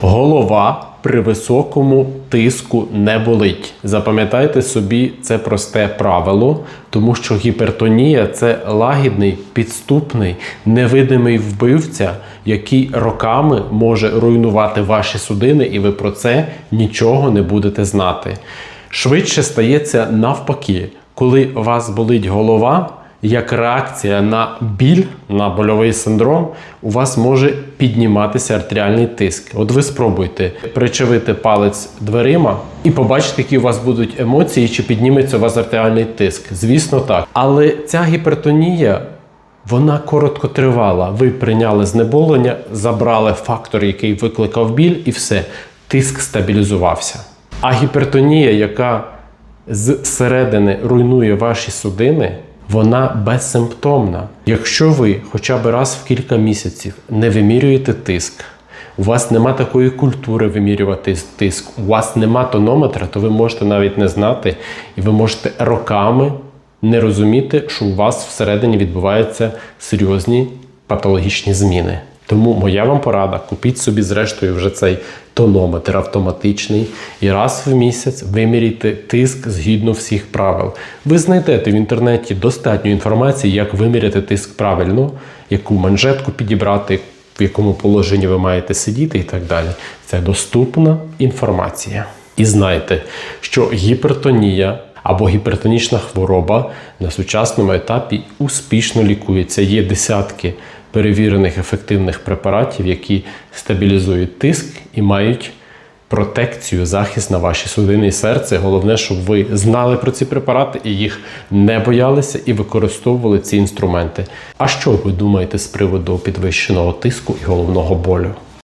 Голова при високому тиску не болить. Запам'ятайте собі це просте правило, тому що гіпертонія це лагідний, підступний, невидимий вбивця, який роками може руйнувати ваші судини, і ви про це нічого не будете знати. Швидше стається навпаки, коли вас болить голова як реакція на біль, на больовий синдром, у вас може підніматися артеріальний тиск. От ви спробуйте причавити палець дверима і побачите, які у вас будуть емоції, чи підніметься у вас артеріальний тиск. Звісно, так. Але ця гіпертонія. Вона короткотривала. Ви прийняли знеболення, забрали фактор, який викликав біль, і все, тиск стабілізувався. А гіпертонія, яка зсередини руйнує ваші судини, вона безсимптомна. Якщо ви хоча б раз в кілька місяців не вимірюєте тиск, у вас нема такої культури вимірювати тиск, у вас нема тонометра, то ви можете навіть не знати, і ви можете роками не розуміти, що у вас всередині відбуваються серйозні патологічні зміни. Тому моя вам порада: купіть собі зрештою вже цей тонометр автоматичний і раз в місяць виміряйте тиск згідно всіх правил. Ви знайдете в інтернеті достатньо інформації, як виміряти тиск правильно, яку манжетку підібрати, в якому положенні ви маєте сидіти і так далі. Це доступна інформація. І знайте, що гіпертонія або гіпертонічна хвороба на сучасному етапі успішно лікується. Є десятки перевірених ефективних препаратів, які стабілізують тиск і мають протекцію, захист на ваші судини і серце. Головне, щоб ви знали про ці препарати і їх не боялися і використовували ці інструменти. А що ви думаєте з приводу підвищеного тиску і головного болю?